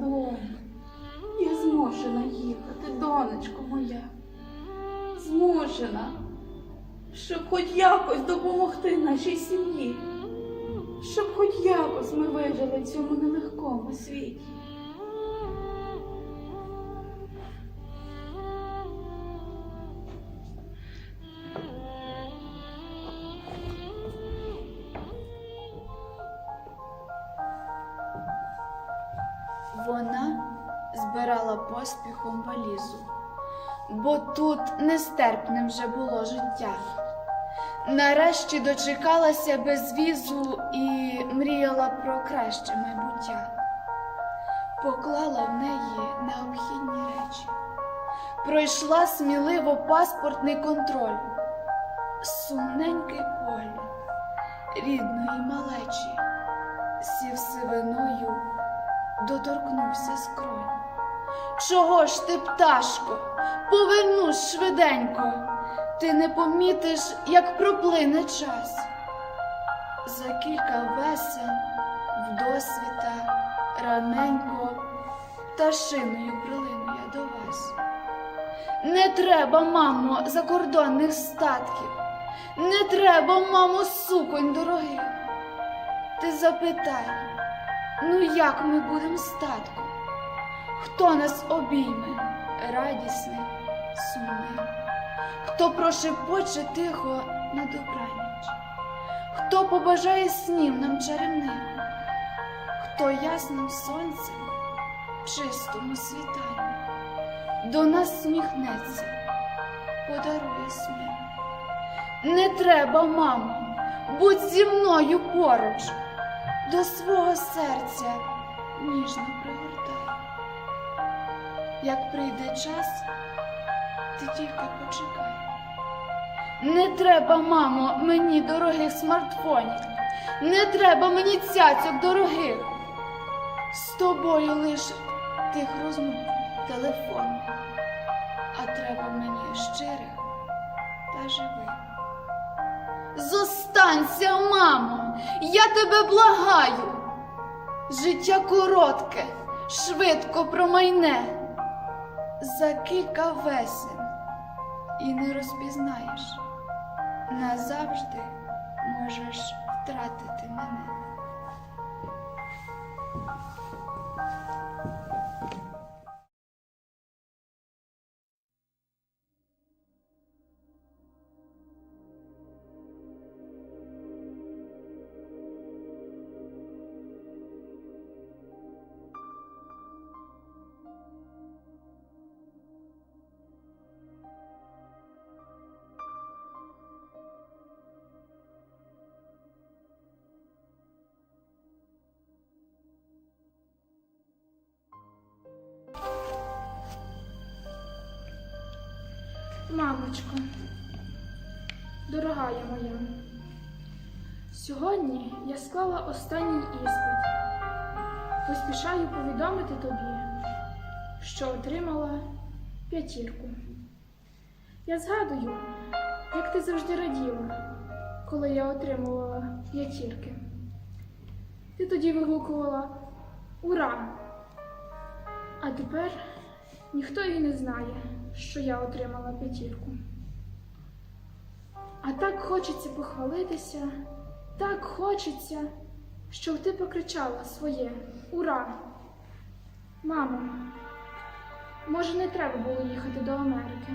доню. Я змушена їхати, донечко моя. Змушена, щоб хоч якось допомогти нашій сім'ї, щоб хоч якось ми вижили в цьому нелегкому світі. Збирала поспіхом валізу, бо тут нестерпним вже було життя. Нарешті дочекалася безвізу і мріяла про краще майбуття. Поклала в неї необхідні речі, пройшла сміливо паспортний контроль, сумненький погляд рідної малечі, сів сивиною доторкнувся скронь. Чого ж ти, пташко, повернусь швиденько, ти не помітиш, як проплине час. За кілька весен вдосвіта раненько пташиною прилину я до вас. Не треба, мамо, закордонних статків, не треба, мамо, суконь дорогих. Ти запитай, Ну як ми будемо статку? Хто нас обійме радісним, сумним? Хто прошепоче тихо на добраніч? Хто побажає снів нам чарівним? Хто ясним сонцем, чистому світанні до нас сміхнеться, подарує сміх? Не треба, мамо, будь зі мною поруч до свого серця ніжно пригортай. Як прийде час, ти тільки почекай. Не треба, мамо, мені дорогих смартфонів, не треба мені цяцьок дорогих. З тобою лиш тих розмов телефон, а треба мені щирих та живих. Зостанься, мамо, я тебе благаю. Життя коротке, швидко промайне. За кілька весен і не розпізнаєш. Назавжди можеш втратити мене. Мамочко, дорогая моя, сьогодні я склала останній іспит. Поспішаю повідомити тобі, що отримала п'ятірку. Я згадую, як ти завжди раділа, коли я отримувала п'ятірки. Ти тоді вигукувала Ура! А тепер ніхто і не знає, що я отримала п'ятірку. А так хочеться похвалитися, так хочеться, щоб ти покричала своє Ура! Мамо, може, не треба було їхати до Америки.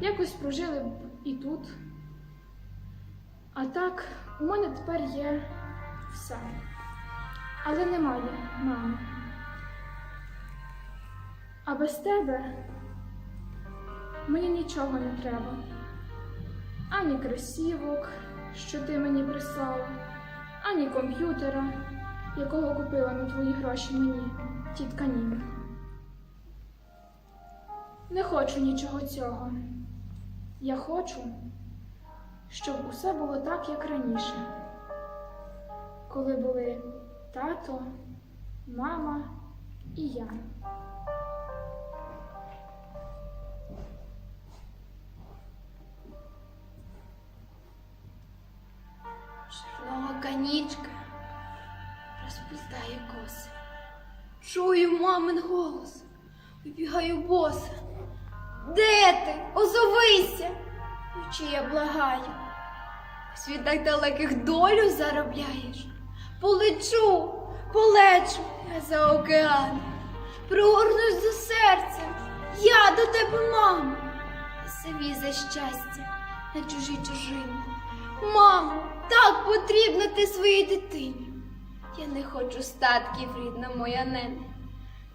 Якось прожили б і тут. А так, у мене тепер є все. Але немає, мамо. А без тебе мені нічого не треба. Ані кросівок, що ти мені прислала, ані комп'ютера, якого купила на твої гроші мені тітка Ніна. Не хочу нічого цього. Я хочу, щоб усе було так, як раніше, коли були тато, мама і я. Шерлога канічка розплітає коси, Чую мамин голос. Вибігаю боса. Де ти? Озовися! Вночі я благаю. В світах далеких долю заробляєш. Полечу, полечу я за океан. Пригорнусь до серця. Я до тебе, мамо. Самі за щастя на чужій чужині. Мамо, так потрібна ти своїй дитині. Я не хочу статків, рідна моя нене.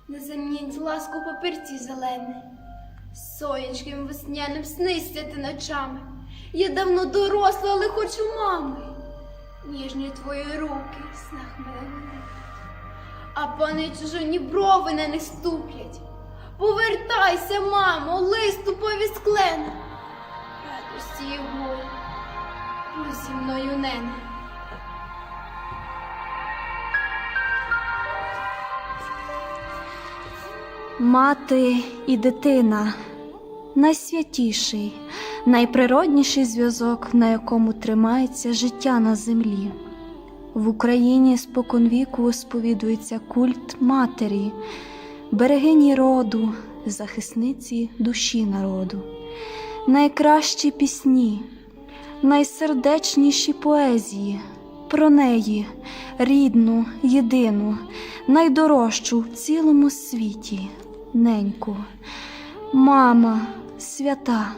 Не замініть ласку папірці зелені. Сонячким весняним снися ти ночами. Я давно доросла, але хочу мами. Ніжні твої руки, снах мене. А пани чужині брови на них ступлять. Повертайся, мамо, листу повісклена. Радості і горі, будь зі мною нене. Мати і дитина найсвятіший, найприродніший зв'язок, на якому тримається життя на землі. В Україні споконвіку сповідується культ матері, берегині роду, захисниці душі народу. Найкращі пісні, найсердечніші поезії про неї, рідну, єдину, найдорожчу в цілому світі, неньку. Мама свята,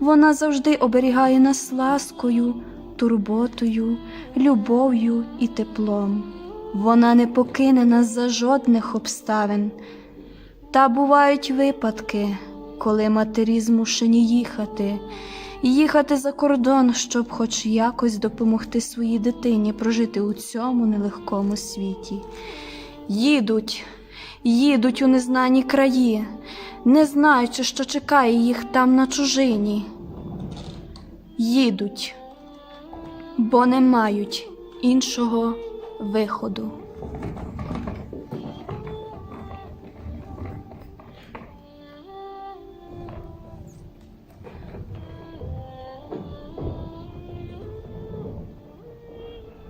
вона завжди оберігає нас ласкою, турботою, любов'ю і теплом. Вона не покине нас за жодних обставин. Та бувають випадки, коли матері змушені їхати, їхати за кордон, щоб хоч якось допомогти своїй дитині прожити у цьому нелегкому світі. Їдуть, їдуть у незнані краї, не знаючи, що чекає їх там на чужині. Їдуть, бо не мають іншого виходу.